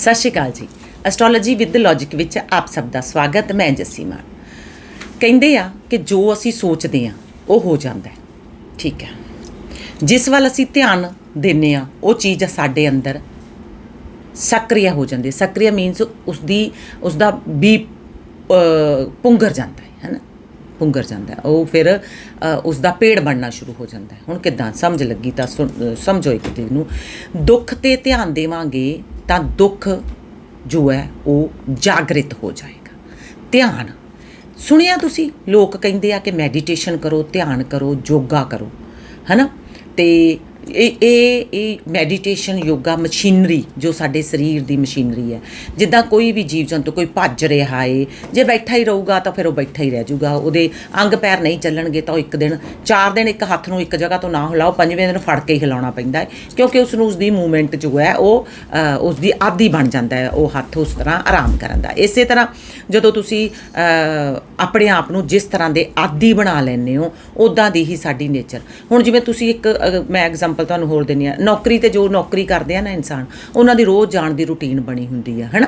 ਸਤਿ ਸ਼੍ਰੀ ਅਕਾਲ ਜੀ। Astrology with logic ਵਿੱਚ ਆਪ ਸਭ ਦਾ ਸਵਾਗਤ ਮੈਂ ਜੱਸੀ ਮਾਨ। ਕਹਿੰਦੇ ਆ ਕਿ ਜੋ ਅਸੀਂ ਸੋਚਦੇ ਆ ਉਹ ਹੋ ਜਾਂਦਾ ਹੈ। ਠੀਕ ਹੈ। ਜਿਸ ਵੱਲ ਅਸੀਂ ਧਿਆਨ ਦਿੰਨੇ ਆ ਉਹ ਚੀਜ਼ ਸਾਡੇ ਅੰਦਰ ਸਕਰੀਆ ਹੋ ਜਾਂਦੀ ਸਕਰੀਆ ਮੀਨਸ ਉਸ ਦੀ ਉਸ ਦਾ ਬੀ ਅ, ਪੁੰਗਰ ਜਾਂਦਾ ਹੈ ਹੈਨਾ ਪੁੰਗਰ ਜਾਂਦਾ ਹੈ। ਉਹ ਫਿਰ ਅ, ਉਸ ਦਾ ਪੇੜ ਬਣਨਾ ਸ਼ੁਰੂ ਹੋ ਜਾਂਦਾ ਹੈ। ਹੁਣ ਕਿਦਾਂ? ਸਮਝ ਲੱਗੀ ਤਾਂ ਸੁਣ- ਸਮਝੋ ਇੱਕ ਚੀਜ਼ ਨੂੰ। ਦੁੱਖ ਤੇ ਧਿਆਨ ਦੇਵਾਂਗੇ ਤਾਂ ਦੁੱਖ ਜੋ ਹੈ ਉਹ ਜਾਗਰਿਤ ਹੋ ਜਾਏਗਾ। ਧਿਆਨ। ਸੁਣਿਆ ਤੁਸੀਂ? ਲੋਕ ਕਹਿੰਦੇ ਆ ਕਿ ਮੈਡੀਟੇਸ਼ਨ ਕਰੋ, ਧਿਆਨ ਕਰੋ, ਯੋਗਾ ਕਰੋ, ਹਨਾ? ਤੇ ਇਹ ਇਹ ਇਹ ਮੈਡੀਟੇਸ਼ਨ ਯੋਗਾ ਮਸ਼ੀਨਰੀ ਜੋ ਸਾਡੇ ਸਰੀਰ ਦੀ ਮਸ਼ੀਨਰੀ ਹੈ। ਜਿੱਦਾਂ ਕੋਈ ਵੀ ਜੀਵ ਜੰਤੂ ਕੋਈ ਭੱਜ ਰਿਹਾ ਏ ਜੇ ਬੈਠਾ ਹੀ ਰਹੂਗਾ ਤਾਂ ਫਿਰ ਉਹ ਬੈਠਾ ਹੀ ਰਹਿ ਜਾਊਗਾ। ਉਹਦੇ ਅੰਗ ਪੈਰ ਨਹੀਂ ਚੱਲਣਗੇ ਤਾਂ ਉਹ ਇੱਕ ਦਿਨ ਚਾਰ ਦਿਨ ਇੱਕ ਹੱਥ ਨੂੰ ਇੱਕ ਜਗ੍ਹਾ ਤੋਂ ਨਾ ਹਿਲਾਓ ਪੰਜਵੇਂ ਦਿਨ ਫੜ ਕੇ ਹੀ ਹਿਲਾਉਣਾ ਪੈਂਦਾ ਹੈ ਕਿਉਂਕਿ ਉਸ ਨੂੰ ਉਸ ਦੀ ਮੂਵਮੈਂਟ ਜੋ ਹੈ ਉਹ ਅ, ਉਸ ਦੀ ਆਦੀ ਬਣ ਜਾਂਦਾ ਹੈ। ਉਹ ਹੱਥ ਉਸ ਤਰ੍ਹਾਂ ਆਰਾਮ ਕਰਨ ਦਾ। ਇਸੇ ਤਰ੍ਹਾਂ ਜਦੋਂ ਤੁਸੀਂ ਆਪਣੇ ਆਪ ਨੂੰ ਜਿਸ ਤਰ੍ਹਾਂ ਦੇ ਆਦੀ ਬਣਾ ਲੈਂਦੇ ਹੋ ਉਦਾਂ ਦੀ ਹੀ ਸਾਡੀ ਨੇਚਰ ਹੁਣ ਜਿਵੇਂ ਤੁਸੀਂ ਇੱਕ ਮੈਂ ਐਗਜ਼ਾਮ ਐਗਜ਼ਾਮਪਲ ਤੁਹਾਨੂੰ ਹੋਰ ਦਿੰਦੀ ਆ ਨੌਕਰੀ ਤੇ ਜੋ ਨੌਕਰੀ ਕਰਦੇ ਆ ਨਾ ਇਨਸਾਨ, ਉਹਨਾਂ ਦੀ ਰੋਜ਼ ਜਾਣ ਦੀ ਰੁਟੀਨ ਬਣੀ ਹੁੰਦੀ ਆ, ਹੈਨਾ?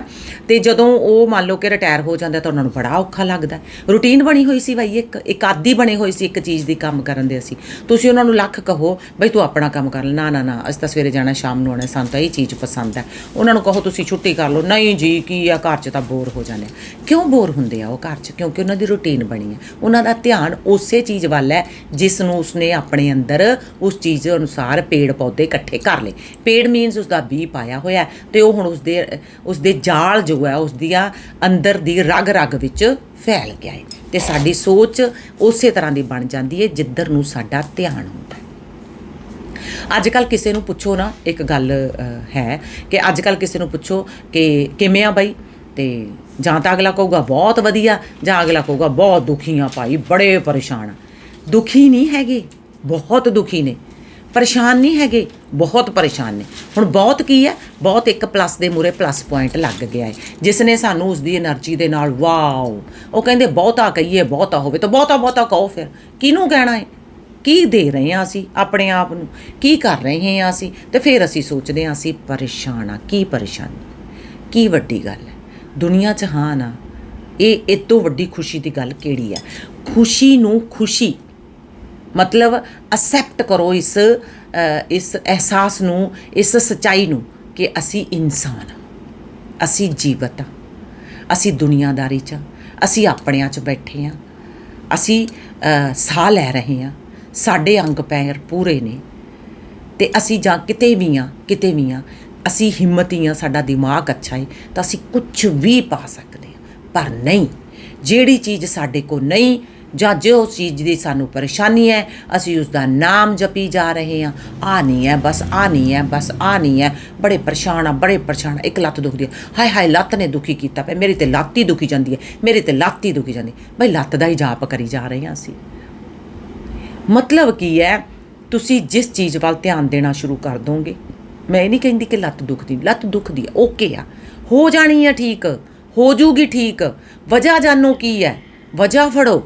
ਤੇ ਜਦੋਂ ਉਹ ਮੰਨ ਲਓ ਕਿ ਰਿਟਾਇਰ ਹੋ ਜਾਂਦਾ ਤਾਂ ਉਹਨਾਂ ਨੂੰ ਬੜਾ ਔਖਾ ਲੱਗਦਾ। ਰੁਟੀਨ ਬਣੀ ਹੋਈ ਸੀ ਬਾਈ ਇੱਕ ਇੱਕ ਆਦੀ ਬਣੇ ਹੋਈ ਸੀ ਇੱਕ ਚੀਜ਼ ਦੀ ਕੰਮ ਕਰਨ ਦੇ ਅਸੀਂ। ਤੁਸੀਂ ਉਹਨਾਂ ਨੂੰ ਲੱਖ ਕਹੋ, ਬਈ ਤੂੰ ਆਪਣਾ ਕੰਮ ਕਰ ਲੈ। ਨਾ ਨਾ ਨਾ, ਅਸੀਂ ਤਾਂ ਸਵੇਰੇ ਜਾਣਾ, ਸ਼ਾਮ ਨੂੰ ਆਉਣਾ, ਸਾਨੂੰ ਤਾਂ ਇਹ ਚੀਜ਼ ਪਸੰਦ ਹੈ ਉਹਨਾਂ ਨੂੰ ਕਹੋ, ਤੁਸੀਂ ਛੁੱਟੀ ਕਰ ਲਓ। ਨਹੀਂ ਜੀ, ਕੀ ਆ? ਘਰ 'ਚ ਤਾਂ ਬੋਰ ਹੋ ਜਾਂਦੇ ਕਿਉਂ ਬੋਰ ਹੁੰਦੇ ਆ ਉਹ ਘਰ 'ਚ? ਕਿਉਂਕਿ ਉਹਨਾਂ ਦੀ ਰੁਟੀਨ ਬਣੀ ਹੈ ਉਹਨਾਂ ਦਾ ਧਿਆਨ ਉਸੇ ਚੀਜ਼ ਵੱਲ ਹੈ, ਜਿਸ ਨੂੰ ਉਸਨੇ ਆਪਣੇ ਅੰਦਰ ਉਸ ਚੀਜ਼ ਅਨੁਸਾਰ ਪੇੜ ਪੌਦੇ ਇਕੱਠੇ ਕਰ ਲਏ। ਪੇੜ ਮੀਨਸ ਉਸ ਦਾ ਬੀ ਪਾਇਆ ਹੋਇਆ ਹੈ ਤੇ ਉਹ ਹੁਣ ਉਸ ਦੇ ਉਸ ਦੇ ਜਾਲ ਜੋ ਹੈ ਉਸ ਦੀਆਂ ਅੰਦਰ ਦੀ ਰਗ ਰਗ ਵਿੱਚ ਫੈਲ ਗਿਆ ਹੈ ਤੇ ਸਾਡੀ ਸੋਚ ਉਸੇ ਤਰ੍ਹਾਂ ਦੀ ਬਣ ਜਾਂਦੀ ਹੈ ਜਿੱਧਰ ਨੂੰ ਸਾਡਾ ਧਿਆਨ ਹੁੰਦਾ ਅੱਜ ਕੱਲ ਕਿਸੇ ਨੂੰ ਪੁੱਛੋ ਨਾ, ਇੱਕ ਗੱਲ ਹੈ ਕਿ ਅੱਜ ਕੱਲ ਕਿਸੇ ਨੂੰ ਪੁੱਛੋ ਕਿ ਕਿਵੇਂ ਆ ਬਾਈ? ਤੇ ਜਾਂ ਤਾਂ ਅਗਲਾ ਕਹੂਗਾ, ਬਹੁਤ ਵਧੀਆ, ਜਾਂ ਅਗਲਾ ਕਹੂਗਾ, ਬਹੁਤ ਦੁਖੀ ਆ ਭਾਈ, ਬੜੇ ਪਰੇਸ਼ਾਨ ਆ। ਦੁਖੀ ਨਹੀਂ ਹੈਗੇ, ਬਹੁਤ ਦੁਖੀ ਨੇ। ਪਰੇਸ਼ਾਨ ਨਹੀਂ ਹੈਗੇ, ਬਹੁਤ ਪਰੇਸ਼ਾਨ ਨੇ। ਹੁਣ ਬਹੁਤ ਕੀ ਹੈ? ਬਹੁਤ ਇੱਕ ਪਲੱਸ ਦੇ ਮੂਰੇ ਪਲੱਸ ਪੁਆਇੰਟ ਲੱਗ ਗਿਆ ਹੈ। ਜਿਸ ਨੇ ਸਾਨੂੰ ਉਸ ਦੀ એનર્ਜੀ ਦੇ ਨਾਲ ਵਾਓ ਉਹ ਕਹਿੰਦੇ, ਬਹੁਤਾ ਕਹੀਏ, ਬਹੁਤਾ ਹੋਵੇ ਤਾਂ ਬਹੁਤਾ ਬਹੁਤਾ ਕਹੋ ਫਿਰ। ਕਿਹਨੂੰ ਕਹਿਣਾ ਹੈ? ਕੀ ਦੇ ਰਹੇ ਆ ਅਸੀਂ? ਆਪਣੇ ਆਪ ਨੂੰ ਕੀ ਕਰ ਰਹੇ ਹਾਂ ਅਸੀਂ? ਤੇ ਫਿਰ ਅਸੀਂ ਸੋਚਦੇ ਹਾਂ, ਅਸੀਂ ਪਰੇਸ਼ਾਨ ਆ ਕੀ ਪਰੇਸ਼ਾਨੀ? ਕੀ ਵੱਡੀ ਗੱਲ ਹੈ? ਦੁਨੀਆ 'ਚ ਹਾਂ ਨਾ, ਇਹ ਇਤੋਂ ਵੱਡੀ ਖੁਸ਼ੀ ਦੀ ਗੱਲ ਕਿਹੜੀ ਹੈ? ਖੁਸ਼ੀ ਨੂੰ ਖੁਸ਼ੀ ਮਤਲਬ ਅਸੈਪਟ ਕਰੋ ਇਸ ਇਸ ਅਹਿਸਾਸ ਨੂੰ ਇਸ ਸਚਾਈ ਨੂੰ ਕਿ ਅਸੀਂ ਇਨਸਾਨ ਹਾਂ ਅਸੀਂ ਜੀਵਤ ਹਾਂ ਅਸੀਂ ਦੁਨੀਆਦਾਰੀ 'ਚ ਹਾਂ, ਅਸੀਂ ਆਪਣਿਆਂ 'ਚ ਬੈਠੇ ਹਾਂ ਅਸੀਂ ਸਾਹ ਲੈ ਰਹੇ ਹਾਂ ਸਾਡੇ ਅੰਗ ਪੈਰ ਪੂਰੇ ਨੇ ਤੇ ਅਸੀਂ ਜਾਂ ਕਿਤੇ ਵੀ ਆ ਕਿਤੇ ਵੀ ਆ ਅਸੀਂ ਹਿੰਮਤੀ ਆ ਸਾਡਾ ਦਿਮਾਗ ਅੱਛਾ ਹੈ ਤਾਂ ਅਸੀਂ ਕੁਝ ਵੀ ਪਾ ਸਕਦੇ ਹਾਂ ਪਰ ਨਹੀਂ ਜਿਹੜੀ ਚੀਜ਼ ਸਾਡੇ ਕੋਲ ਨਹੀਂ ਜਾਂ ਜੇ ਉਸ ਚੀਜ਼ ਦੀ ਸਾਨੂੰ ਪਰੇਸ਼ਾਨੀ ਹੈ ਅਸੀਂ ਉਸ ਦਾ ਨਾਮ ਜਪੀ ਜਾ ਰਹੇ ਹਾਂ। ਆ ਨਹੀਂ ਹੈ ਬਸ ਆ ਨਹੀਂ ਹੈ ਬਸ ਆ ਨਹੀਂ ਹੈ। ਬੜੇ ਪਰੇਸ਼ਾਨ ਆ ਬੜੇ ਪਰੇਸ਼ਾਨ ਆ, ਇੱਕ ਲੱਤ ਦੁਖਦੀ ਹੈ ਹਾਏ ਹਾਏ ਲੱਤ ਨੇ ਦੁਖੀ ਕੀਤਾ ਪਿਆ। ਮੇਰੀ ਤੇ ਲੱਤ ਹੀ ਦੁਖੀ ਜਾਂਦੀ ਹੈ। ਮੇਰੇ ਤੇ ਲੱਤ ਹੀ ਦੁਖੀ ਜਾਂਦੀ ਬਈ ਲੱਤ ਦਾ ਹੀ ਜਾਪ ਕਰੀ ਜਾ ਰਹੇ ਹਾਂ ਅਸੀਂ। ਮਤਲਬ ਕੀ ਹੈ ਤੁਸੀਂ ਜਿਸ ਚੀਜ਼ ਵੱਲ ਧਿਆਨ ਦੇਣਾ ਸ਼ੁਰੂ ਕਰ ਦੋਗੇ ਮੈਂ ਇਹ ਨਹੀਂ ਕਹਿੰਦੀ ਕਿ ਲੱਤ ਦੁਖਦੀ ਲੱਤ ਦੁਖਦੀ ਹੈ। ਓਕੇ ਆ। ਹੋ ਜਾਣੀ ਹੈ ਠੀਕ। ਹੋ ਜੂਗੀ ਠੀਕ। ਵਜ੍ਹਾ ਜਾਣੋ ਕੀ ਹੈ। ਵਜ੍ਹਾ ਫੜੋ।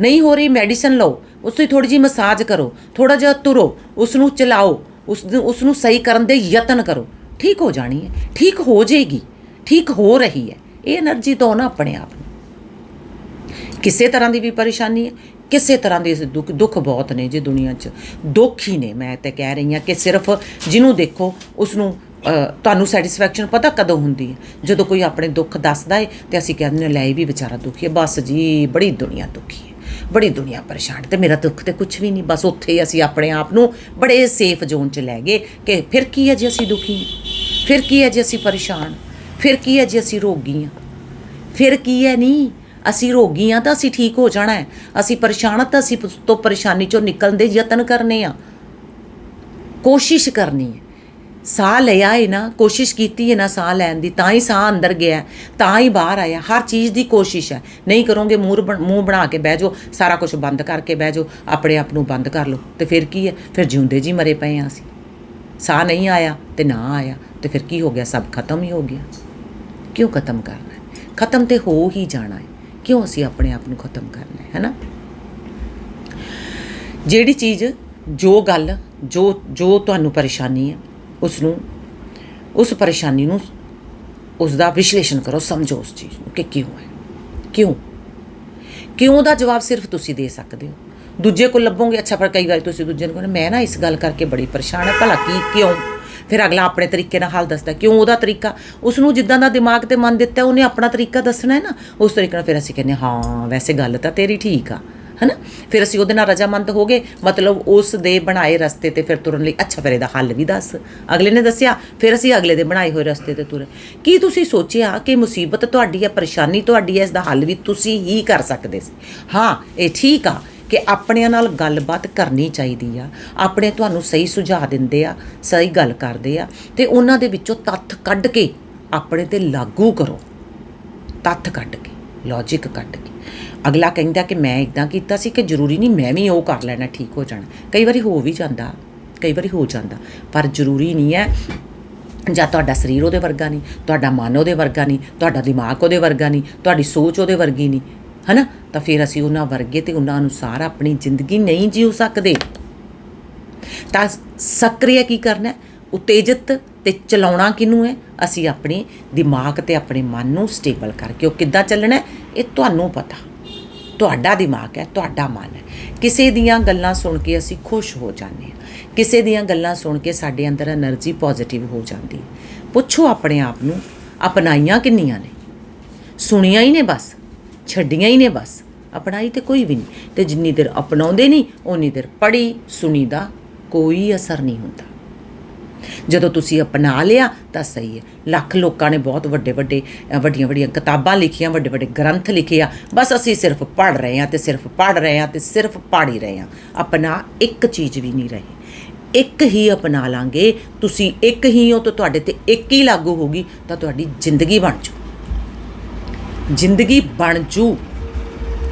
ਨਹੀਂ ਹੋ ਰਹੀ ਮੈਡੀਸਨ ਲਓ, ਉਸ ਤੋਂ ਥੋੜੀ ਜੀ ਮਸਾਜ ਕਰੋ ਥੋੜਾ ਜਿਹਾ ਤੁਰੋ ਉਸ ਨੂੰ ਚਲਾਓ, ਉਸ ਉਸ ਨੂੰ ਸਹੀ ਕਰਨ ਦੇ ਯਤਨ ਕਰੋ। ਠੀਕ ਹੋ ਜਾਣੀ ਹੈ, ਠੀਕ ਹੋ ਜਾਏਗੀ, ਠੀਕ ਹੋ ਰਹੀ ਹੈ, ਇਹ એનર્ਜੀ ਤੋਂ ਨਾ ਆਪਣੇ ਆਪ ਨੂੰ। ਕਿਸੇ ਤਰ੍ਹਾਂ ਦੀ ਵੀ ਪਰੇਸ਼ਾਨੀ ਹੈ, ਕਿਸੇ ਤਰ੍ਹਾਂ ਦੇ ਦੁੱਖ ਦੁੱਖ ਬਹੁਤ ਨੇ ਜੇ ਦੁਨੀਆ 'ਚ, ਦੁੱਖ ਹੀ ਨੇ, ਮੈਂ ਤਾਂ ਕਹਿ ਰਹੀ ਹਾਂ ਕਿ ਸਿਰਫ ਜਿਹਨੂੰ ਦੇਖੋ ਉਸ ਨੂੰ ਤੁਹਾਨੂੰ ਸੈਟੀਸਫੈਕਸ਼ਨ ਪਤਾ ਕਦੋਂ ਹੁੰਦੀ ਹੈ? ਜਦੋਂ ਕੋਈ ਆਪਣੇ ਦੁੱਖ ਦੱਸਦਾ ਹੈ, ਤੇ ਅਸੀਂ ਕਹਿੰਦੇ ਨੇ ਲੈ ਵੀ ਵਿਚਾਰਾ ਦੁਖੀ ਹੈ, ਬਸ ਜੀ, ਬੜੀ ਦੁਨੀਆ ਦੁਖੀ ਬੜੀ ਦੁਨੀਆ ਪਰੇਸ਼ਾਨ, ਤੇ ਮੇਰਾ ਦੁੱਖ ਤੇ ਕੁਝ ਵੀ ਨਹੀਂ, ਬਸ ਉੱਥੇ ਹੀ ਅਸੀਂ ਆਪਣੇ ਆਪ ਨੂੰ ਬੜੇ ਸੇਫ ਜ਼ੋਨ 'ਚ ਲੈ ਗਏ ਕਿ ਫਿਰ ਕੀ ਹੈ ਜੇ ਅਸੀਂ ਦੁਖੀ? ਹਾਂ ਫਿਰ ਕੀ ਹੈ ਜੇ ਅਸੀਂ ਪਰੇਸ਼ਾਨ? ਫਿਰ ਕੀ ਹੈ ਜੇ ਅਸੀਂ ਰੋਗੀ ਹਾਂ? ਫਿਰ ਕੀ ਹੈ ਨਹੀਂ? ਅਸੀਂ ਰੋਗੀ ਆ ਤਾਂ ਅਸੀਂ ਠੀਕ ਹੋ ਜਾਣਾ ਹੈ। ਅਸੀਂ ਪਰੇਸ਼ਾਨ ਆ ਤਾਂ ਅਸੀਂ ਉਸ ਤੋਂ ਪਰੇਸ਼ਾਨੀ ਚੋਂ ਨਿਕਲਣ ਦੇ ਯਤਨ ਕਰਨੇ ਆ। ਕੋਸ਼ਿਸ਼ ਕਰਨੀ ਹੈ। ਸਾਹ ਲਿਆ ਹੈ ਨਾ, ਕੋਸ਼ਿਸ਼ ਕੀਤੀ ਹੈ ਨਾ ਸਾਹ ਲੈਣ ਦੀ, ਤਾਂ ਹੀ ਸਾਹ ਅੰਦਰ ਗਿਆ ਤਾਂ ਹੀ ਬਾਹਰ ਆਇਆ, ਹਰ ਚੀਜ਼ ਦੀ ਕੋਸ਼ਿਸ਼ ਹੈ। ਨਹੀਂ ਕਰੋਗੇ ਮੂੰਹ ਬਣ- ਮੂੰਹ ਬਣਾ ਕੇ ਬਹਿ ਜਾਓ, ਸਾਰਾ ਕੁਝ ਬੰਦ ਕਰਕੇ ਬਹਿ ਜਾਓ, ਆਪਣੇ ਆਪ ਨੂੰ ਬੰਦ ਕਰ ਲਓ, ਤੇ ਫਿਰ ਕੀ ਹੈ? ਫਿਰ ਜਿਉਂਦੇ ਜੀ ਮਰੇ ਪਏ ਆ ਅਸੀਂ। ਸਾਹ ਨਹੀਂ ਆਇਆ ਤੇ ਨਾ ਆਇਆ, ਤੇ ਫਿਰ ਕੀ ਹੋ ਗਿਆ? ਸਭ ਖਤਮ ਹੀ ਹੋ ਗਿਆ। ਕਿਉਂ ਖਤਮ ਕਰਨਾ ਹੈ? ਖਤਮ ਤੇ ਹੋ ਹੀ ਜਾਣਾ ਹੈ। ਕਿਉਂ ਅਸੀਂ ਆਪਣੇ ਆਪ ਨੂੰ ਖਤਮ ਕਰਨਾ ਹੈ, ਹੈਨਾ? ਜਿਹੜੀ ਚੀਜ਼, ਜੋ ਗੱਲ, ਜੋ ਜੋ ਤੁਹਾਨੂੰ ਪਰੇਸ਼ਾਨੀ ਹੈ ਉਸ ਨੂੰ ਉਸ ਪਰੇਸ਼ਾਨੀ ਨੂੰ ਉਸ ਦਾ ਵਿਸ਼ਲੇਸ਼ਣ ਕਰੋ, ਸਮਝੋ ਉਸ ਚੀਜ਼ ਨੂੰ ਕਿ ਕਿਉਂ ਹੈ, ਕਿਉਂ? ਕਿਉਂ ਦਾ ਜਵਾਬ ਸਿਰਫ ਤੁਸੀਂ ਦੇ ਸਕਦੇ ਹੋ? ਦੂਜੇ ਕੋਲ ਲੱਭੋਗੇ, ਅੱਛਾ, ਪਰ ਕਈ ਵਾਰੀ ਤੁਸੀਂ ਦੂਜੇ ਨੂੰ ਕਹਿੰਦੇ, ਮੈਂ ਨਾ ਇਸ ਗੱਲ ਕਰਕੇ ਬੜੀ ਪਰੇਸ਼ਾਨ ਹੈ, ਭਲਾ ਕੀ, ਕਿਉਂ? ਫਿਰ ਅਗਲਾ ਆਪਣੇ ਤਰੀਕੇ ਨਾਲ ਹੱਲ ਦੱਸਦਾ, ਕਿਉਂ ਉਹਦਾ ਤਰੀਕਾ? ਉਸ ਨੂੰ ਜਿੱਦਾਂ ਦਾ ਦਿਮਾਗ ਤੇ ਮਨ ਦਿੱਤਾ, ਉਹਨੇ ਆਪਣਾ ਤਰੀਕਾ ਦੱਸਣਾ ਹੈ ਨਾ, ਉਸ ਤਰੀਕੇ ਨਾਲ ਫਿਰ ਅਸੀਂ ਕਹਿੰਦੇ ਹਾਂ, ਵੈਸੇ ਗੱਲ ਤਾਂ ਤੇਰੀ ਠੀਕ ਆ। ਹਨਾ? ਫਿਰ ਅਸੀਂ ਉਹਦੇ ਨਾਲ ਰਜਾਮੰਦ ਹੋ ਗਏ। ਮਤਲਬ ਉਸ ਦੇ ਬਣਾਏ ਰਸਤੇ ਤੇ ਫਿਰ ਤੁਰਨ ਲਈ ਅੱਛਾ ਫਿਰ ਇਹਦਾ ਹੱਲ ਵੀ ਦੱਸ। ਅਗਲੇ ਨੇ ਦੱਸਿਆ, ਫਿਰ ਅਸੀਂ ਅਗਲੇ ਦੇ ਬਣਾਏ ਹੋਏ ਰਸਤੇ ਤੇ ਤੁਰੇ ਕੀ ਤੁਸੀਂ ਸੋਚਿਆ ਕਿ ਮੁਸੀਬਤ ਤੁਹਾਡੀ ਹੈ, ਪਰੇਸ਼ਾਨੀ ਤੁਹਾਡੀ ਹੈ ਇਸ ਦਾ ਹੱਲ ਵੀ ਤੁਸੀਂ ਹੀ ਕਰ ਸਕਦੇ ਸੀ? ਹਾਂ, ਇਹ ਠੀਕ ਆ ਕਿ ਆਪਣਿਆਂ ਨਾਲ ਗੱਲਬਾਤ ਕਰਨੀ ਚਾਹੀਦੀ ਆ। ਆਪਣੇ ਤੁਹਾਨੂੰ ਸਹੀ ਸੁਝਾਅ ਦਿੰਦੇ ਆ, ਸਹੀ ਗੱਲ ਕਰਦੇ ਆ ਤੇ ਉਹਨਾਂ ਦੇ ਵਿੱਚੋਂ ਤੱਥ ਕੱਢ ਕੇ ਆਪਣੇ ਤੇ ਲਾਗੂ ਕਰੋ। ਤੱਥ ਕੱਢ ਕੇ। ਲੌਜੀਕ ਕੱਟ ਕੇ ਅਗਲਾ ਕਹਿੰਦਾ ਕਿ ਮੈਂ ਇਦਾਂ ਕੀਤਾ ਸੀ ਕਿ ਜ਼ਰੂਰੀ ਨਹੀਂ, ਮੈਂ ਵੀ ਉਹ ਕਰ ਲੈਣਾ, ਠੀਕ ਹੋ ਜਾਣਾ। ਕਈ ਵਾਰੀ ਹੋ ਵੀ ਜਾਂਦਾ, ਕਈ ਵਾਰੀ ਹੋ ਜਾਂਦਾ, ਪਰ ਜ਼ਰੂਰੀ ਨਹੀਂ ਹੈ ਜਾਂ ਤੁਹਾਡਾ ਸਰੀਰ ਉਹਦੇ ਵਰਗਾ ਨਹੀਂ, ਤੁਹਾਡਾ ਮਨ ਉਹਦੇ ਵਰਗਾ ਨਹੀਂ, ਤੁਹਾਡਾ ਦਿਮਾਗ ਉਹਦੇ ਵਰਗਾ ਨਹੀਂ, ਤੁਹਾਡੀ ਸੋਚ ਉਹਦੇ ਵਰਗੀ ਨਹੀਂ, ਹਨਾ? ਤਾਂ ਫਿਰ ਅਸੀਂ ਉਹਨਾਂ ਵਰਗੇ ਤੇ ਉਹਨਾਂ ਅਨੁਸਾਰ ਆਪਣੀ ਜ਼ਿੰਦਗੀ ਨਹੀਂ ਜੀਉ ਸਕਦੇ। ਤਾਂ ਸਕਰੀय ਕੀ ਕਰਨਾ ਉਤੇਜਿਤ ਤੇ ਚਲਾਉਣਾ ਕਿਨੂੰ ਹੈ? ਅਸੀਂ ਆਪਣੇ ਦਿਮਾਗ ਤੇ ਆਪਣੇ ਮਨ ਨੂੰ ਸਟੇਬਲ ਕਰਕੇ ਉਹ ਕਿੱਦਾਂ ਚੱਲਣਾ ਇਹ ਤੁਹਾਨੂੰ ਪਤਾ। ਤੁਹਾਡਾ ਦਿਮਾਗ ਹੈ, ਤੁਹਾਡਾ ਮਨ ਹੈ। ਕਿਸੇ ਦੀਆਂ ਗੱਲਾਂ ਸੁਣ ਕੇ ਅਸੀਂ ਖੁਸ਼ ਹੋ ਜਾਂਦੇ ਹਾਂ। ਕਿਸੇ ਦੀਆਂ ਗੱਲਾਂ ਸੁਣ ਕੇ ਸਾਡੇ ਅੰਦਰ એનર્ਜੀ ਪੋਜ਼ਿਟਿਵ ਹੋ ਜਾਂਦੀ ਹੈ। ਪੁੱਛੋ ਆਪਣੇ ਆਪ ਨੂੰ, ਅਪਣਾਈਆਂ ਕਿੰਨੀਆਂ ਨੇ? ਸੁਣੀਆਂ ਹੀ ਨੇ ਬਸ, ਛੱਡੀਆਂ ਹੀ ਨੇ ਬਸ। ਅਪਣਾਈ ਤੇ ਕੋਈ ਵੀ ਨਹੀਂ। ਤੇ ਜਿੰਨੀ ਦੇਰ ਅਪਣਾਉਂਦੇ ਨਹੀਂ ਉਨੀ ਦੇਰ ਪੜੀ ਸੁਣੀ ਦਾ ਕੋਈ ਅਸਰ ਨਹੀਂ ਹੁੰਦਾ। ਜਦੋਂ ਤੁਸੀਂ ਅਪਣਾ ਲਿਆ, ਤਾਂ ਸਹੀ ਹੈ। ਲੱਖ ਲੋਕਾਂ ਨੇ ਬਹੁਤ ਵੱਡੇ ਵੱਡੇ ਵੱਡੀਆਂ ਵੱਡੀਆਂ ਕਿਤਾਬਾਂ ਲਿਖੀਆਂ, ਵੱਡੇ ਵੱਡੇ ਗ੍ਰੰਥ ਲਿਖੇ ਆ। ਬਸ ਅਸੀਂ ਸਿਰਫ ਪੜ੍ਹ ਰਹੇ ਹਾਂ ਤੇ ਸਿਰਫ ਪੜ੍ਹ ਰਹੇ ਹਾਂ ਤੇ ਸਿਰਫ ਪੜ੍ਹ ਹੀ ਰਹੇ ਹਾਂ। ਆਪਣਾ ਇੱਕ ਚੀਜ਼ ਵੀ ਨਹੀਂ ਰਹੇ। ਇੱਕ ਹੀ ਅਪਣਾ ਲਾਂਗੇ। ਤੁਸੀਂ ਇੱਕ ਹੀ ਹੋ ਤਾਂ ਤੁਹਾਡੇ ਤੇ ਇੱਕ ਹੀ ਲਾਗੂ ਹੋਗੀ ਤਾਂ ਤੁਹਾਡੀ ਜ਼ਿੰਦਗੀ ਬਣ ਜੂ। ਜ਼ਿੰਦਗੀ ਬਣ ਜੂ।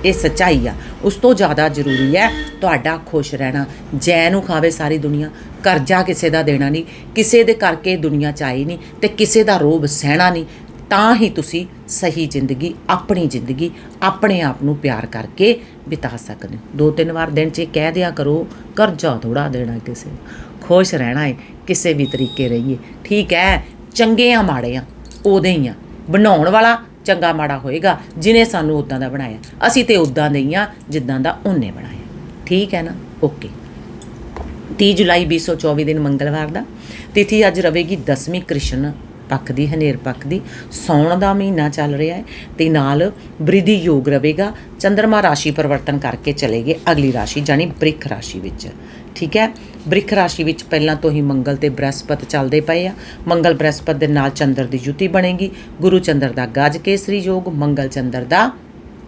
ਇਹ ਸੱਚਾਈ ਆ। ਉਸ ਤੋਂ ਜ਼ਿਆਦਾ ਜ਼ਰੂਰੀ ਹੈ ਤੁਹਾਡਾ ਖੁਸ਼ ਰਹਿਣਾ। ਜੈ ਨੂੰ ਖਾਵੇ ਸਾਰੀ ਦੁਨੀਆ। ਕਰਜ਼ਾ ਕਿਸੇ ਦਾ ਦੇਣਾ ਨਹੀਂ, ਕਿਸੇ ਦੇ ਕਰਕੇ ਦੁਨੀਆ ਚ ਆਈ ਨਹੀਂ ਤੇ ਕਿਸੇ ਦਾ ਰੋਬ ਸਹਿਣਾ ਨਹੀਂ, ਤਾਂ ਹੀ ਤੁਸੀਂ ਸਹੀ ਜ਼ਿੰਦਗੀ, ਆਪਣੀ ਜ਼ਿੰਦਗੀ ਆਪਣੇ ਆਪ ਨੂੰ ਪਿਆਰ ਕਰਕੇ ਬਿਤਾ ਸਕਦੇ ਹੋ। ਦੋ ਤਿੰਨ ਵਾਰ ਦਿਨ 'ਚ ਕਹਿ ਦਿਆ ਕਰੋ, ਕਰਜ਼ਾ ਥੋੜਾ ਦੇਣਾ ਕਿਸੇ ਨੂੰ। ਖੁਸ਼ ਰਹਿਣਾ ਹੈ, ਕਿਸੇ ਵੀ ਤਰੀਕੇ ਰਹੀਏ। ਠੀਕ ਹੈ ਚੰਗੇ ਆ ਮਾੜੇ ਆ ਉਹਦੇ ਹੀ ਆ। ਬਣਾਉਣ ਵਾਲਾ ਚੰਗਾ ਮਾੜਾ ਹੋਏਗਾ ਜਿਨੇ ਸਾਨੂੰ ਉਦਾਂ ਦਾ ਬਣਾਇਆ। ਅਸੀਂ ਤੇ ਉਦਾਂ ਦੇ ਹੀ ਆ, ਜਿੱਦਾਂ ਦਾ ਉਹਨੇ ਬਣਾਇਆ। ਠੀਕ ਹੈ ਨਾ? ਓਕੇ। 30 ਜੁਲਾਈ 2024 ਦਿਨ ਮੰਗਲਵਾਰ ਦਾ। ਤਿਥੀ ਅੱਜ ਰਵੇਗੀ 10ਵੀਂ ਕ੍ਰਿਸ਼ਨ ਪੱਖ ਦੀ, ਹਨੇਰ ਪੱਖ ਦੀ। ਸੌਣ ਦਾ ਮਹੀਨਾ ਚੱਲ ਰਿਹਾ ਹੈ ਤੇ ਨਾਲ ਬ੍ਰਿਧੀ ਯੋਗ ਰਵੇਗਾ। ਚੰ드ਰਮਾ ਰਾਸ਼ੀ ਪਰਿਵਰਤਨ ਕਰਕੇ ਚਲੇਗੇ ਅਗਲੀ ਰਾਸ਼ੀ ਜਾਨੀ ਬ੍ਰਿਖ ਰਾਸ਼ੀ ਵਿੱਚ। ਠੀਕ ਹੈ? ਬ੍ਰਿਖ ਰਾਸ਼ੀ ਵਿੱਚ ਪਹਿਲਾਂ ਤੋਂ ਹੀ ਮੰਗਲ ਤੇ ਬ੍ਰਹਸਪਤ ਚੱਲਦੇ ਪਏ ਆ। ਮੰਗਲ ਬ੍ਰਹਸਪਤ ਦੇ ਨਾਲ ਚੰਦਰ ਦੀ ਜੁਤੀ ਬਣੇਗੀ। ਗੁਰੂ ਚੰਦਰ ਦਾ ਗਾਜ ਕੇਸਰੀ ਯੋਗ, ਮੰਗਲ ਚੰਦਰ ਦਾ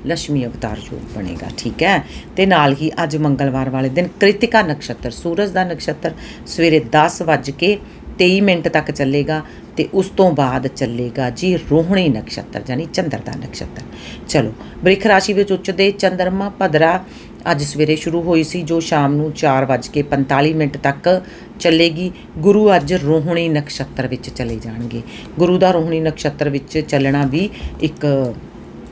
ਲక్ష్ਮੀ ਅਵਤਾਰ ਯੋਗ ਬਣੇਗਾ, ਠੀਕ ਹੈ? ਤੇ ਨਾਲ ਹੀ ਅੱਜ ਮੰਗਲਵਾਰ ਵਾਲੇ ਦਿਨ ਕ੍ਰਿਤਿਕਾ ਨਕਸ਼ਤਰ, ਸੂਰਜ ਦਾ ਨਕਸ਼ਤਰ ਸਵੇਰੇ 10 ਵੱਜ ਕੇ 23 ਮਿੰਟ ਤੱਕ ਚੱਲੇਗਾ ਤੇ ਉਸ ਤੋਂ ਬਾਅਦ ਚੱਲੇਗਾ ਜੀ ਰੋਹਣੀ ਨਕਸ਼ਤਰ ਯਾਨੀ ਚੰਦਰ ਦਾ ਨਕਸ਼ਤਰ। ਚਲੋ, ਬ੍ਰਿਖ ਰਾਸ਼ੀ ਵਿੱਚ ਉੱਚਦੇ ਚੰਦਰਮਾ ਭਦਰਾ ਅੱਜ ਸਵੇਰੇ ਸ਼ੁਰੂ ਹੋਈ ਸੀ, ਜੋ ਸ਼ਾਮ ਨੂੰ 4:45 ਮਿੰਟ ਤੱਕ ਚੱਲੇਗੀ। ਗੁਰੂ ਅੱਜ ਰੋਹਣੀ ਨਕਸ਼ਤਰ ਵਿੱਚ ਚਲੇ ਜਾਣਗੇ। ਗੁਰੂ ਦਾ ਰੋਹਣੀ ਨਕਸ਼ਤਰ ਵਿੱਚ ਚੱਲਣਾ ਵੀ ਇੱਕ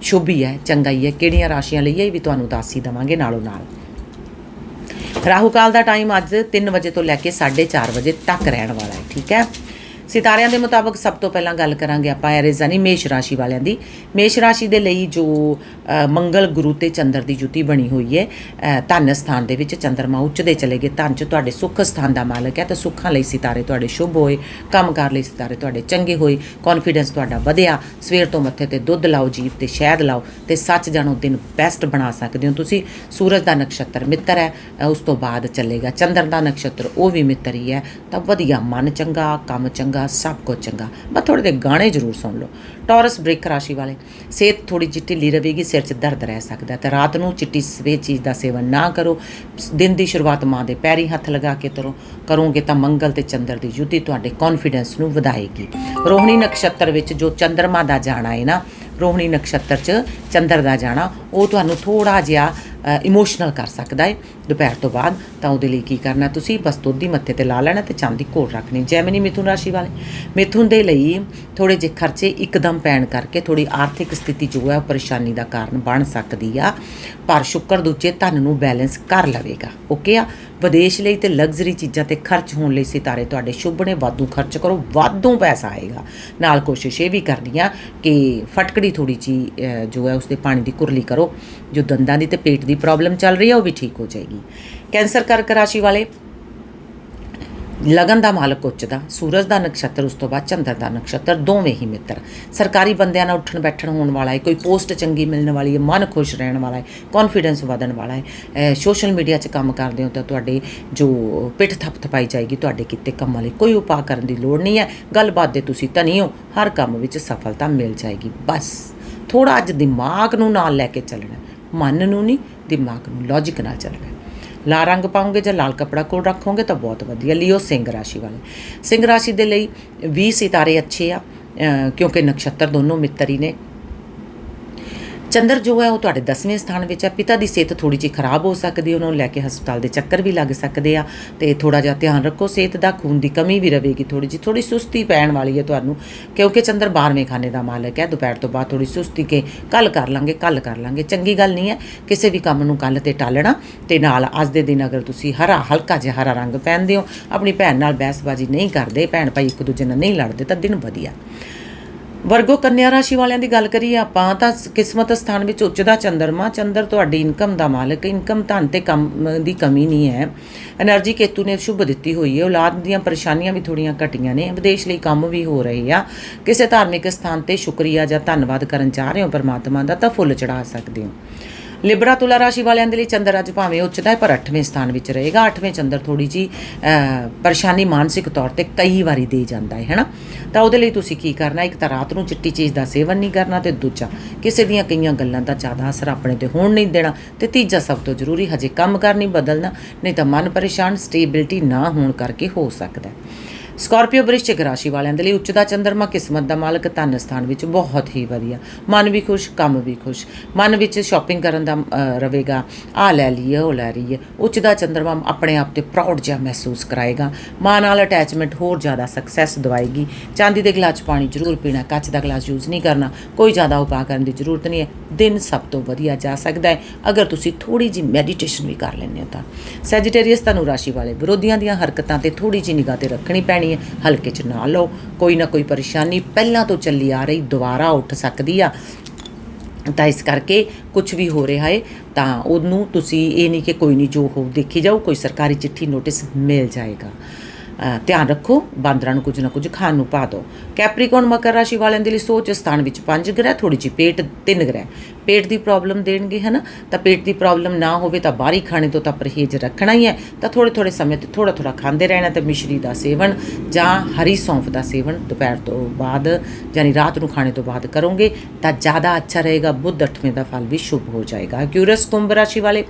ਸ਼ੁਭ ਹੀ ਹੈ, ਚੰਗਾ ਹੀ ਹੈ। ਕਿਹੜੀਆਂ ਰਾਸ਼ੀਆਂ ਲਈ ਇਹ ਵੀ ਤੁਹਾਨੂੰ ਦੱਸ ਹੀ ਦਵਾਂਗੇ ਨਾਲੋਂ ਨਾਲ। ਰਾਹੂ ਕਾਲ ਦਾ ਟਾਈਮ ਅੱਜ 3 ਵਜੇ ਤੋਂ ਲੈ ਕੇ 4:30 ਵਜੇ ਤੱਕ ਰਹਿਣ ਵਾਲਾ ਹੈ, ਠੀਕ ਹੈ? ਸਿਤਾਰਿਆਂ ਦੇ ਮੁਤਾਬਕ ਸਭ ਤੋਂ ਪਹਿਲਾਂ ਗੱਲ ਕਰਾਂਗੇ ਆਪਾਂ ਐਰਿਜ਼ ਯਾਨੀ ਮੇਸ਼ ਰਾਸ਼ੀ ਵਾਲਿਆਂ ਦੀ। ਮੇਸ਼ ਰਾਸ਼ੀ ਦੇ ਲਈ ਜੋ ਮੰਗਲ ਗੁਰੂ ਤੇ ਚੰਦਰ ਦੀ ਜੁਤੀ ਬਣੀ ਹੋਈ ਹੈ ਅ, ਧਨ ਸਥਾਨ ਦੇ ਵਿੱਚ ਚੰਦਰਮਾ ਉੱਚ ਦੇ ਚਲੇ ਗਏ। ਧਨ ਚ ਤੁਹਾਡੇ ਸੁੱਖ ਸਥਾਨ ਦਾ ਮਾਲਕ ਹੈ ਤੇ ਸੁੱਖਾਂ ਲਈ ਸਿਤਾਰੇ ਤੁਹਾਡੇ ਸ਼ੁਭ ਹੋਏ ਕੰਮਕਾਰ ਲਈ ਸਿਤਾਰੇ ਤੁਹਾਡੇ ਚੰਗੇ ਹੋਏ ਕੌਨਫੀਡੈਂਸ ਤੁਹਾਡਾ ਵਧਿਆ ਸਵੇਰ ਤੋਂ ਮੱਥੇ ਤੇ ਦੁੱਧ ਲਾਓ ਜੀਵ ਤੇ ਸ਼ਹਿਦ ਲਾਓ ਤੇ ਸੱਚ ਜਾਣੋ ਦਿਨ ਬੈਸਟ ਬਣਾ ਸਕਦੇ ਹੋ ਤੁਸੀਂ। ਸੂਰਜ ਦਾ ਨਕਸ਼ਤਰ ਮਿੱਤਰ ਹੈ ਉਸ ਤੋਂ ਬਾਅਦ ਚੱਲੇਗਾ ਚੰਦਰ ਦਾ ਨਕਸ਼ਤਰ ਉਹ ਵੀ ਮਿੱਤਰ ਹੀ ਹੈ। ਤਾਂ ਵਧੀਆ ਮਨ ਚੰਗਾ ਕੰਮ ਚੰਗਾ ਚੰਗਾ, ਸਭ ਕੁਝ ਚੰਗਾ। ਬਸ ਥੋੜੇ ਦੇ ਗਾਣੇ ਜ਼ਰੂਰ ਸੁਣ ਲਓ। ਟੌਰਸ ਬ੍ਰੇਕ ਰਾਸ਼ੀ ਵਾਲੇ। ਸਿਹਤ ਥੋੜੀ ਚਿੱਟੀ ਢਿੱਲੀ ਰਹੇਗੀ, ਸਿਰ 'ਚ ਦਰਦ ਰਹਿ ਸਕਦਾ ਹੈ। ਤੇ ਰਾਤ ਨੂੰ ਚਿੱਟੀ ਸਵੇ ਚੀਜ਼ ਦਾ ਸੇਵਨ ਨਾ ਕਰੋ। ਦਿਨ ਦੀ ਸ਼ੁਰੂਆਤ ਮਾਂ ਦੇ ਪੈਰੀ ਹੱਥ ਲਗਾ ਕੇ ਤਰੋ। ਕਰੋਗੇ ਤਾਂ ਮੰਗਲ ਤੇ ਚੰਦਰ ਦੀ ਯੁੱਧੀ ਤੁਹਾਡੇ ਕੌਨਫੀਡੈਂਸ ਨੂੰ ਵਧਾਏਗੀ। ਰੋਹਣੀ ਨਕਸ਼ਤਰ ਵਿੱਚ ਜੋ ਚੰਦਰਮਾ ਦਾ ਜਾਣਾ ਹੈ ਨਾ ਰੋਹਣੀ ਨਕਸ਼ਤਰ 'ਚ ਚੰਦਰ ਦਾ ਜਾਣਾ। ਉਹ ਤੁਹਾਨੂੰ ਥੋੜਾ ਜਿਹਾ ਇਮੋਸ਼ਨਲ ਕਰ ਸਕਦਾ ਹੈ। ਦੁਪਹਿਰ ਤੋਂ ਬਾਅਦ ਤਾਂ ਉਹਦੇ ਲਈ ਕੀ ਕਰਨਾ ਤੁਸੀਂ? ਬਸ ਦੁੱਧ ਦੀ ਮੱਥੇ ਤੇ ਲਾ ਲੈਣਾ ਤੇ ਚਾਂਦੀ ਕੋਲ ਰੱਖਣੀ। ਜੈਮਨੀ ਮਿਥੁਨ ਰਾਸ਼ੀ ਵਾਲੇ। ਮਿਥੁਨ ਦੇ ਲਈ ਥੋੜੇ ਜਿਹੇ ਖਰਚੇ ਇੱਕਦਮ ਪੈਣ ਕਰਕੇ ਥੋੜੀ ਆਰਥਿਕ ਸਥਿਤੀ ਜੋ ਹੈ ਉਹ ਪਰੇਸ਼ਾਨੀ ਦਾ ਕਾਰਨ ਬਣ ਸਕਦੀ ਆ। ਪਰ ਸ਼ੁੱਕਰ ਦੂਜੇ ਧਨ ਨੂੰ ਬੈਲੈਂਸ ਕਰ ਲਵੇਗਾ। ਓਕੇ ਆ? ਵਿਦੇਸ਼ ਲਈ ਤੇ ਲਗਜ਼ਰੀ ਚੀਜ਼ਾਂ ਤੇ ਖਰਚ ਹੋਣ ਲਈ ਸਿਤਾਰੇ ਤੁਹਾਡੇ ਸ਼ੁਭ ਨੇ ਵਾਧੂ ਖਰਚ ਕਰੋ, ਵਾਧੂ ਪੈਸਾ ਆਏਗਾ। ਨਾਲ ਕੋਸ਼ਿਸ਼ ਇਹ ਵੀ ਕਰਨੀ ਆ ਕਿ ਫਟਕੜੀ ਥੋੜੀ ਜੀ ਜੋ ਹੈ ਉਸਦੇ ਪਾਣੀ ਦੀ ਕੁਰਲੀ ਕਰੋ। ਜੋ ਦੰਦਾਂ ਦੀ ਤੇ ਪੇਟ ਦੀ ਪ੍ਰੋਬਲਮ ਚੱਲ ਰਹੀ ਹੈ, ਉਹ ਵੀ ਠੀਕ ਹੋ ਜਾਏਗੀ। ਕੈਂਸਰ ਕਰਕ ਰਾਸ਼ੀ ਵਾਲੇ ਲਗਨ ਦਾ ਮਾਲਕ ਉੱਚ ਦਾ ਸੂਰਜ ਦਾ ਨਕਸ਼ਤਰ, ਉਸ ਤੋਂ ਬਾਅਦ ਚੰਦਰ ਦਾ ਨਕਸ਼ਤਰ, ਦੋਵੇਂ ਹੀ ਮਿੱਤਰ। ਸਰਕਾਰੀ ਬੰਦਿਆਂ ਨਾਲ ਉੱਠਣ ਬੈਠਣ ਹੋਣ ਵਾਲਾ ਹੈ, ਕੋਈ ਪੋਸਟ ਚੰਗੀ ਮਿਲਣ ਵਾਲੀ ਹੈ, ਮਨ ਖੁਸ਼ ਰਹਿਣ ਵਾਲਾ ਹੈ ਕੌਨਫੀਡੈਂਸ ਵਧਣ ਵਾਲਾ ਹੈ ਸੋਸ਼ਲ ਮੀਡੀਆ 'ਚ ਕੰਮ ਕਰਦੇ ਹੋ ਤਾਂ ਤੁਹਾਡੇ ਜੋ ਪਿੱਠ ਥੱਪ ਥਪਾਈ ਜਾਏਗੀ, ਤੁਹਾਡੇ ਕੀਤੇ ਕੰਮਾਂ ਲਈ ਕੋਈ ਉਪਾਅ ਕਰਨ ਦੀ ਲੋੜ ਨਹੀਂ ਹੈ। ਗੱਲਬਾਤ ਦੇ ਤੁਸੀਂ ਧਨੀ ਹੋ, ਹਰ ਕੰਮ ਵਿੱਚ ਸਫਲਤਾ ਮਿਲ ਜਾਏਗੀ। ਬਸ ਥੋੜਾ ਅੱਜ ਦਿਮਾਗ ਨੂੰ ਨਾਲ ਲੈ ਕੇ ਚੱਲਣਾ ਮਨ ਨੂੰ ਨਹੀਂ, ਦਿਮਾਗ ਨੂੰ ਲੌਜੀਕ ਨਾਲ ਚੱਲਣਾ ਲਾਲ ਰੰਗ ਪਾਉਂਗੇ ਜਾਂ ਲਾਲ ਕਪੜਾ ਕੋਲ ਰੱਖੋਗੇ ਤਾਂ ਬਹੁਤ ਵਧੀਆ। ਲਿਓ ਸਿੰਘ ਰਾਸ਼ੀ ਵਾਲੇ। ਸਿੰਘ ਰਾਸ਼ੀ ਦੇ ਲਈ 20 ਸਿਤਾਰੇ ਅੱਛੇ ਆ ਕਿਉਂਕਿ ਨਕਸ਼ਤਰ ਦੋਨੋਂ ਮਿੱਤਰ ਹੀ ਨੇ। ਚੰਦਰ ਜੋ ਹੈ ਉਹ ਤੁਹਾਡੇ 10ਵੇਂ ਸਥਾਨ ਵਿੱਚ ਹੈ। ਪਿਤਾ ਦੀ ਸਿਹਤ ਥੋੜੀ ਜਿਹੀ ਖਰਾਬ ਹੋ ਸਕਦੀ ਹੈ, ਉਹਨਾਂ ਨੂੰ ਲੈ ਕੇ ਹਸਪਤਾਲ ਦੇ ਚੱਕਰ ਵੀ ਲੱਗ ਸਕਦੇ ਆ ਤੇ ਥੋੜਾ ਜਿਹਾ ਧਿਆਨ ਰੱਖੋ, ਸਿਹਤ ਦਾ, ਖੂਨ ਦੀ ਕਮੀ ਵੀ ਰਹੇਗੀ ਥੋੜੀ ਜਿਹੀ। ਥੋੜੀ ਸੁਸਤੀ ਪੈਣ ਵਾਲੀ ਹੈ ਤੁਹਾਨੂੰ, ਕਿਉਂਕਿ ਚੰਦਰ 12ਵੇਂ ਖਾਨੇ ਦਾ ਮਾਲਕ ਹੈ। ਦੁਪਹਿਰ ਤੋਂ ਬਾਅਦ ਥੋੜੀ ਸੁਸਤੀ ਕੇ ਕੱਲ ਕਰ ਲਾਂਗੇ ਕੱਲ ਕਰ ਲਾਂਗੇ। ਚੰਗੀ ਗੱਲ ਨਹੀਂ ਹੈ, ਕਿਸੇ ਵੀ ਕੰਮ ਨੂੰ ਕੱਲ ਤੇ ਟਾਲਣਾ ਤੇ ਨਾਲ ਅੱਜ ਦੇ ਦਿਨ ਅਗਰ ਤੁਸੀਂ ਹਰਾ, ਹਲਕਾ ਜਿਹਾ ਹਰਾ ਰੰਗ ਪਹਿਨਦੇ ਹੋ, ਆਪਣੀ ਭੈਣ ਨਾਲ ਬਹਿਸਬਾਜ਼ੀ ਨਹੀਂ ਕਰਦੇ, ਭੈਣ ਭਾਈ ਇੱਕ ਦੂਜੇ ਨਾਲ ਨਹੀਂ ਲੜਦੇ, ਤਾਂ ਦਿਨ ਵਧੀਆ। ਵਰਗੋ ਕੰਨਿਆ ਰਾਸ਼ੀ ਵਾਲਿਆਂ ਦੀ ਗੱਲ ਕਰੀਏ ਆਪਾਂ, ਤਾਂ ਕਿਸਮਤ ਸਥਾਨ ਵਿੱਚ ਉੱਚ ਦਾ ਚੰਦਰਮਾ, ਚੰਦਰ ਤੁਹਾਡੀ ਇਨਕਮ ਦਾ ਮਾਲਕ ਇਨਕਮ ਧਨ ਤੇ ਕੰਮ ਦੀ ਕਮੀ ਨਹੀਂ ਹੈ। એનર્ਜੀ ਕੇਤੂ ਨੇ ਸ਼ੁਭ ਦਿੱਤੀ ਹੋਈ ਹੈ, ਔਲਾਦ ਦੀਆਂ ਪਰੇਸ਼ਾਨੀਆਂ ਵੀ ਥੋੜੀਆਂ ਘਟੀਆਂ ਨੇ, ਵਿਦੇਸ਼ ਲਈ ਕੰਮ ਵੀ ਹੋ ਰਹੇ ਆ। ਕਿਸੇ ਧਾਰਮਿਕ ਸਥਾਨ ਤੇ ਸ਼ੁਕਰੀਆ ਜਾਂ ਧੰਨਵਾਦ ਕਰਨ ਚਾਹ ਰਹੇ ਹੋ ਪਰਮਾਤਮਾ ਦਾ, ਤਾਂ ਫੁੱਲ ਚੜਾ ਸਕਦੇ ਹੋ। ਲਿਬਰਾ ਤੁਲਾ ਰਾਸ਼ੀ ਵਾਲਿਆਂ ਦੇ ਲਈ ਚੰਦਰ ਅੱਜ ਭਾਵੇਂ ਉੱਚਦਾ ਹੈ, ਪਰ 8ਵੇਂ ਸਥਾਨ ਵਿੱਚ ਰਹੇਗਾ। 8ਵੇਂ ਚੰਦਰ ਥੋੜੀ ਜੀ ਪਰੇਸ਼ਾਨੀ ਮਾਨਸਿਕ ਤੌਰ ਤੇ ਕਈ ਵਾਰੀ ਦੇ ਜਾਂਦਾ ਹੈ ਹੈਨਾ ਤਾਂ ਉਹਦੇ ਲਈ ਤੁਸੀਂ ਕੀ ਕਰਨਾ? ਇੱਕ ਤਾਂ ਰਾਤ ਨੂੰ ਚਿੱਟੀ ਚੀਜ਼ ਦਾ ਸੇਵਨ ਨਹੀਂ ਕਰਨਾ ਤੇ ਦੂਜਾ, ਕਿਸੇ ਦੀਆਂ ਕਈਆਂ ਗੱਲਾਂ ਦਾ ਜ਼ਿਆਦਾ ਅਸਰ ਆਪਣੇ ਤੇ ਹੋਣ ਨਹੀਂ ਦੇਣਾ ਤੇ ਤੀਜਾ ਸਭ ਤੋਂ ਜ਼ਰੂਰੀ, ਹਜੇ ਕੰਮ ਕਰ ਨਹੀਂ ਬਦਲਣਾ, ਨਹੀਂ ਤਾਂ ਮਨ ਪਰੇਸ਼ਾਨ ਸਟੇਬਿਲਟੀ ਨਾ ਹੋਣ ਕਰਕੇ ਹੋ ਸਕਦਾ ਹੈ। ਸਕਾਰਪੀਓ ਬ੍ਰਿਸ਼ਚਿਕ ਰਾਸ਼ੀ ਵਾਲਿਆਂ ਦੇ ਲਈ ਉੱਚ ਦਾ ਚੰਦਰਮਾ ਕਿਸਮਤ ਦਾ ਮਾਲਕ ਧਨ ਸਥਾਨ ਵਿੱਚ ਬਹੁਤ ਹੀ ਵਧੀਆ। ਮਨ ਵੀ ਖੁਸ਼ ਕੰਮ ਵੀ ਖੁਸ਼। ਮਨ ਵਿੱਚ ਸ਼ਾਪਿੰਗ ਕਰਨ ਦਾ ਅ, ਰਵੇਗਾ ਆ ਲੈ ਲਈਏ ਉਹ ਲੈ ਲਈਏ ਉੱਚ ਦਾ ਚੰਦਰਮਾ ਆਪਣੇ ਆਪ ਤੇ ਪ੍ਰਾਊਡ ਜਿਹਾ ਮਹਿਸੂਸ ਕਰਾਏਗਾ। ਮਾਂ ਨਾਲ ਅਟੈਚਮੈਂਟ ਹੋਰ ਜ਼ਿਆਦਾ ਸਕਸੈਸ ਦਵਾਏਗੀ। ਚਾਂਦੀ ਦੇ ਗਲਾਸ 'ਚ ਪਾਣੀ ਜ਼ਰੂਰ ਪੀਣਾ ਕੱਚ ਦਾ ਗਲਾਸ ਯੂਜ਼ ਨਹੀਂ ਕਰਨਾ ਕੋਈ ਜ਼ਿਆਦਾ ਉਪਾਅ ਕਰਨ ਦੀ ਜ਼ਰੂਰਤ ਨਹੀਂ ਹੈ। ਦਿਨ ਸਭ ਤੋਂ ਵਧੀਆ ਜਾ ਸਕਦਾ ਹੈ। ਅਗਰ ਤੁਸੀਂ ਥੋੜੀ ਜਿਹੀ ਮੈਡੀਟੇਸ਼ਨ ਵੀ ਕਰ ਲੈਂਦੇ ਹੋ ਤਾਂ। ਸੈਜੀਟੇਰੀਅਸ ਤੁਹਾਨੂੰ ਰਾਸ਼ੀ ਵਾਲੇ ਵਿਰੋਧੀਆਂ ਦੀਆਂ ਹਰਕਤਾਂ ਤੇ ਥੋੜੀ ਜਿਹੀ ਨਿਗਾਹ ਤੇ ਰੱਖਣੀ ਪੈਣੀ ਹੈ, ਹਲਕੇ 'ਚ ਨਾ ਲਓ, ਕੋਈ ਨਾ ਕੋਈ ਪਰੇਸ਼ਾਨੀ। ਪਹਿਲਾਂ ਤੋਂ ਚੱਲੀ ਆ ਰਹੀ, ਦੁਬਾਰਾ ਉੱਠ ਸਕਦੀ ਆ। ਤਾਂ ਇਸ ਕਰਕੇ ਕੁਝ ਵੀ ਹੋ ਰਿਹਾ ਹੈ ਤਾਂ ਉਹਨੂੰ ਤੁਸੀਂ ਇਹ ਨਹੀਂ ਕਿ ਕੋਈ ਨਹੀਂ, ਜੋ ਹੋ ਦੇਖੀ ਜਾਓ ਕੋਈ ਸਰਕਾਰੀ ਚਿੱਠੀ ਨੋਟਿਸ ਮਿਲ ਜਾਏਗਾ। ਧਿਆਨ ਰੱਖੋ, ਬਾਂਦਰਾਂ ਨੂੰ ਕੁਝ ਨਾ ਕੁਝ ਖਾਣ ਨੂੰ ਪਾ ਦਿਓ। ਕੈਪਰੀਕੌਨ ਮਕਰ ਰਾਸ਼ੀ ਵਾਲਿਆਂ ਦੇ ਲਈ ਸੋਚ ਸਥਾਨ ਵਿੱਚ ਪੰਜ ਗ੍ਰਹਿ ਥੋੜੀ ਜਿਹੀ ਪੇਟ, ਤਿੰਨ ਗ੍ਰਹਿ। ਪੇਟ ਦੀ ਪ੍ਰੋਬਲਮ ਦੇਣਗੇ, ਹਨਾ? ਤਾਂ ਪੇਟ ਦੀ ਪ੍ਰੋਬਲਮ ਨਾ ਹੋਵੇ ਤਾਂ ਬਾਹਰੀ ਖਾਣੇ ਤੋਂ ਤਾਂ ਪਰਹੇਜ਼ ਰੱਖਣਾ ਹੀ ਹੈ। ਤਾਂ ਥੋੜੇ ਥੋੜੇ ਸਮੇਂ ਤੇ ਥੋੜਾ ਥੋੜਾ ਖਾਂਦੇ ਰਹਿਣਾ ਤੇ ਮਿਸ਼ਰੀ ਦਾ ਸੇਵਨ ਜਾਂ ਹਰੀ ਸੌਂਫ ਦਾ ਸੇਵਨ ਦੁਪਹਿਰ ਤੋਂ ਬਾਅਦ ਯਾਨੀ ਰਾਤ ਨੂੰ ਖਾਣੇ ਤੋਂ ਬਾਅਦ ਕਰੋਗੇ ਤਾਂ ਜ਼ਿਆਦਾ ਅੱਛਾ ਰਹੇਗਾ, ਬੁੱਧ ਅੱਠਵੇਂ ਦਾ ਫਲ ਵੀ ਸ਼ੁਭ ਹੋ ਜਾਏਗਾ। ਕਿਊਰਸ ਕੁੰਭ ਰਾਸ਼ੀ ਵਾਲੇ,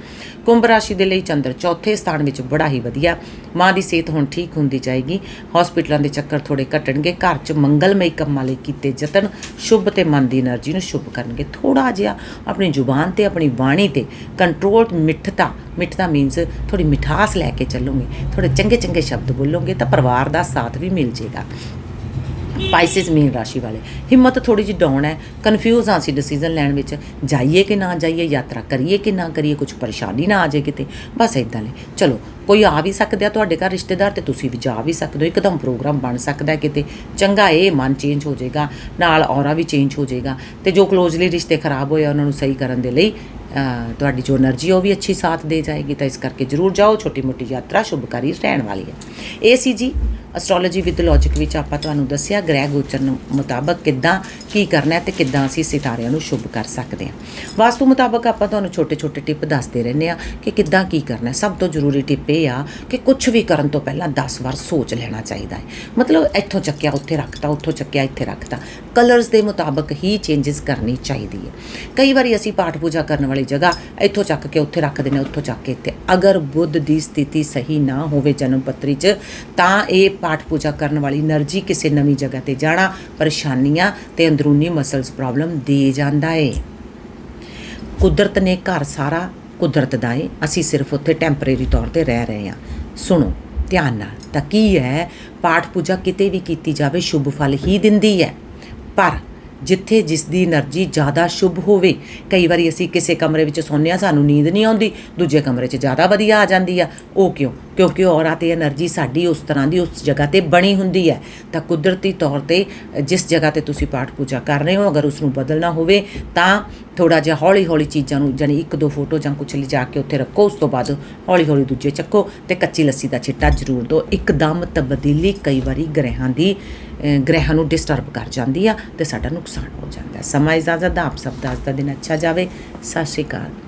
ਕੁੰਭ ਰਾਸ਼ੀ ਦੇ ਲਈ ਚੰਦਰ ਚੌਥੇ ਸਥਾਨ ਵਿੱਚ ਬੜਾ ਹੀ ਵਧੀਆ। ਮਾਂ ਦੀ ਸਿਹਤ ਹੁਣ ਠੀਕ ਹੁੰਦੀ ਵੱਧਦੀ ਜਾਏਗੀ। ਹਸਪੀਟਲਾਂ ਦੇ ਚੱਕਰ ਥੋੜੇ ਘਟਣਗੇ। ਘਰ 'ਚ ਮੰਗਲਮਈ ਕੰਮਾਂ ਲਈ ਕੀਤੇ ਯਤਨ, ਸ਼ੁਭ ਤੇ ਮਨ ਦੀ એનર્ਜੀ ਨੂੰ ਸ਼ੁਭ ਕਰਨਗੇ। ਥੋੜਾ ਜਿਹਾ ਆਪਣੀ ਜ਼ੁਬਾਨ ਤੇ, ਆਪਣੀ ਬਾਣੀ ਤੇ ਕੰਟਰੋਲ ਮਿੱਠਤਾ ਮਿੱਠਤਾ ਮੀਨਸ ਥੋੜੀ ਮਿਠਾਸ ਲੈ ਕੇ ਚੱਲੋਗੇ। ਥੋੜੇ ਚੰਗੇ ਚੰਗੇ ਸ਼ਬਦ ਬੋਲੋਗੇ ਤਾਂ ਪਰਿਵਾਰ ਦਾ ਸਾਥ ਵੀ ਮਿਲ ਜੇਗਾ ਪਾਈਸਿਸ ਮੀਨ ਰਾਸ਼ੀ ਵਾਲੇ ਹਿੰਮਤ ਥੋੜੀ ਜਿਹੀ ਡਾਊਨ ਹੈ ਕਨਫਿਊਜ਼ ਹਾਂ ਅਸੀਂ ਡਿਸੀਜਨ ਲੈਣ ਵਿੱਚ ਜਾਈਏ ਕਿ ਨਾ ਜਾਈਏ ਯਾਤਰਾ ਕਰੀਏ ਕਿ ਨਾ ਕਰੀਏ ਕੁਝ ਪਰੇਸ਼ਾਨੀ ਨਾ ਆ ਜਾਏ ਕਿਤੇ ਬਸ ਇਦਾਂ ਲਈ ਚਲੋ, ਕੋਈ ਆ ਵੀ ਸਕਦਾ ਤੁਹਾਡੇ ਘਰ ਰਿਸ਼ਤੇਦਾਰ ਤੇ ਤੁਸੀਂ ਵੀ ਜਾ ਵੀ ਸਕਦੇ ਹੋ। ਇੱਕਦਮ ਪ੍ਰੋਗਰਾਮ ਬਣ ਸਕਦਾ ਕਿਤੇ। ਚੰਗਾ ਇਹ ਮਨ ਚੇਂਜ ਹੋ ਜਾਏਗਾ। ਨਾਲ ਔਰਾ ਵੀ ਚੇਂਜ ਹੋ ਜਾਏਗਾ। ਤੇ ਜੋ ਕਲੋਜ਼ਲੀ ਰਿਸ਼ਤੇ ਖਰਾਬ ਹੋਏ ਉਹਨਾਂ ਨੂੰ ਸਹੀ ਕਰਨ ਦੇ ਲਈ ਤੁਹਾਡੀ ਜੋ એનર્ਜੀ ਉਹ ਵੀ ਅੱਛੀ ਸਾਥ ਦੇ ਜਾਏਗੀ। ਤਾਂ ਇਸ ਕਰਕੇ ਜਰੂਰ ਜਾਓ। ਛੋਟੀ ਮੋਟੀ ਯਾਤਰਾ ਸ਼ੁਭਕਾਰੀ ਰਹਿਣ ਵਾਲੀ ਹੈ। ਇਹ ਸੀ ਜੀ ਐਸਟ੍ਰੋਲੋਜੀ ਵਿਦ ਲੌਜੀਕ ਵਿੱਚ ਆਪਾਂ ਤੁਹਾਨੂੰ ਦੱਸਿਆ ਗ੍ਰਹਿ ਗੋਚਰ ਮੁਤਾਬਕ ਕਿੱਦਾਂ ਕੀ ਕਰਨਾ ਹੈ ਤੇ ਕਿੱਦਾਂ ਅਸੀਂ ਸਿਤਾਰਿਆਂ ਨੂੰ ਸ਼ੁਭ ਕਰ ਸਕਦੇ ਹਾਂ। ਵਾਸਤੂ ਮੁਤਾਬਕ ਆਪਾਂ ਤੁਹਾਨੂੰ ਛੋਟੇ-ਛੋਟੇ ਟਿਪ ਦੱਸਦੇ ਰਹਿੰਦੇ ਆ ਕਿ ਕਿੱਦਾਂ ਕੀ ਕਰਨਾ ਸਭ ਤੋਂ ਜ਼ਰੂਰੀ ਟਿਪ ਇਹ ਆ ਕਿ ਕੁਝ ਵੀ ਕਰਨ ਤੋਂ ਪਹਿਲਾਂ 10 ਵਾਰ ਸੋਚ ਲੈਣਾ ਚਾਹੀਦਾ ਹੈ। ਮਤਲਬ ਇੱਥੋਂ ਚੱਕਿਆ ਉੱਥੇ ਰੱਖਤਾ ਉੱਥੋਂ ਚੱਕਿਆ ਇੱਥੇ ਰੱਖਤਾ। ਕਲਰਸ ਦੇ ਮੁਤਾਬਕ ਹੀ ਚੇਂਜਸ ਕਰਨੀ ਚਾਹੀਦੀ ਹੈ। ਕਈ ਵਾਰੀ ਅਸੀਂ ਪਾਠ ਪੂਜਾ ਕਰਨ ਵਾਲੀ ਜਗ੍ਹਾ ਇੱਥੋਂ ਚੱਕ ਕੇ ਉੱਥੇ ਰੱਖ ਦਿੰਦੇ ਹਾਂ, ਉੱਥੋਂ ਚੱਕ ਕੇ ਇੱਥੇ। ਅਗਰ ਬੁੱਧ ਦੀ ਸਥਿਤੀ ਸਹੀ ਨਾ ਹੋਵੇ ਜਨਮ ਪੱਤਰੀ 'ਚ ਤਾਂ ਇਹ ਪਾਠ ਪੂਜਾ ਕਰਨ ਵਾਲੀ એનર્ਜੀ ਕਿਸੇ ਨਵੀਂ ਜਗ੍ਹਾ ਤੇ ਜਾਣਾ ਪਰੇਸ਼ਾਨੀਆਂ ਤੇ ਅੰਦਰੂਨੀ ਮਸਲਸ ਪ੍ਰੋਬਲਮ ਦੇ ਜਾਂਦਾ ਏ। ਕੁਦਰਤ ਨੇ ਘਰ ਸਾਰਾ ਕੁਦਰਤ ਦਾ ਏ। ਅਸੀਂ ਸਿਰਫ ਉੱਥੇ ਟੈਂਪਰੇਰੀ ਤੌਰ ਤੇ ਰਹਿ ਰਹੇ ਹਾਂ। ਸੁਣੋ, ਧਿਆਨ ਨਾਲ। ਤਾਂ ਕੀ ਹੈ? ਪਾਠ ਪੂਜਾ ਕਿਤੇ ਵੀ ਕੀਤੀ ਜਾਵੇ, ਸ਼ੁਭ ਫਲ ਹੀ ਦਿੰਦੀ ਹੈ। ਪਰ ਜਿੱਥੇ ਜਿਸ ਦੀ એનર્ਜੀ ਜ਼ਿਆਦਾ ਸ਼ੁਭ ਹੋਵੇ, ਕਈ ਵਾਰੀ ਅਸੀਂ ਕਿਸੇ ਕਮਰੇ ਵਿੱਚ ਸੌਂਦੇ ਆ ਸਾਨੂੰ ਨੀਂਦ ਨਹੀਂ ਆਉਂਦੀ, ਦੂਜੇ ਕਮਰੇ 'ਚ ਜ਼ਿਆਦਾ ਵਧੀਆ ਆ ਜਾਂਦੀ ਆ। ਉਹ ਕਿਉਂ? ਕਿਉਂਕਿ ਔਰਾ ਤੇ એનર્ਜੀ ਸਾਡੀ ਉਸ ਤਰ੍ਹਾਂ ਦੀ ਉਸ ਜਗ੍ਹਾ ਤੇ ਬਣੀ ਹੁੰਦੀ ਹੈ। ਤਾਂ ਕੁਦਰਤੀ ਤੌਰ ਤੇ ਜਿਸ ਜਗ੍ਹਾ ਤੇ ਤੁਸੀਂ ਪਾਠ ਪੂਜਾ ਕਰ ਰਹੇ ਹੋ, ਅਗਰ ਉਸ ਨੂੰ ਬਦਲਣਾ ਹੋਵੇ, ਤਾਂ ਥੋੜਾ ਜਿਹਾ ਹੌਲੀ-ਹੌਲੀ ਚੀਜ਼ਾਂ ਨੂੰ ਜਾਨੀ ਇੱਕ ਦੋ ਫੋਟੋ ਜਾਂ ਕੁਝ ਲਿਜਾ ਕੇ ਉੱਥੇ ਰੱਖੋ, ਉਸ ਤੋਂ ਬਾਅਦ ਹੌਲੀ-ਹੌਲੀ ਦੂਜੇ ਚੱਕੋ ਤੇ ਕੱਚੀ ਲੱਸੀ ਦਾ ਛਿੱਟਾ ਜ਼ਰੂਰ ਦਿਓ ਇੱਕਦਮ ਤਬਦੀਲੀ ਕਈ ਵਾਰੀ ਗ੍ਰਹਿਾਂ ਦੀ ਗ੍ਰਹਿਾਂ ਨੂੰ ਡਿਸਟਰਬ ਕਰ ਜਾਂਦੀ ਆ ਤੇ ਸਾਡਾ ਨੁਕਸਾਨ ਹੋ ਜਾਂਦਾ ਸਮਾਂ ਇਜਾਜ਼ਤ ਦਾ ਆਪ ਸਭ ਦਾ ਅੱਜ ਦਾ ਦਿਨ ਅੱਛਾ ਜਾਵੇ। ਸਤਿ ਸ਼੍ਰੀ ਅਕਾਲ।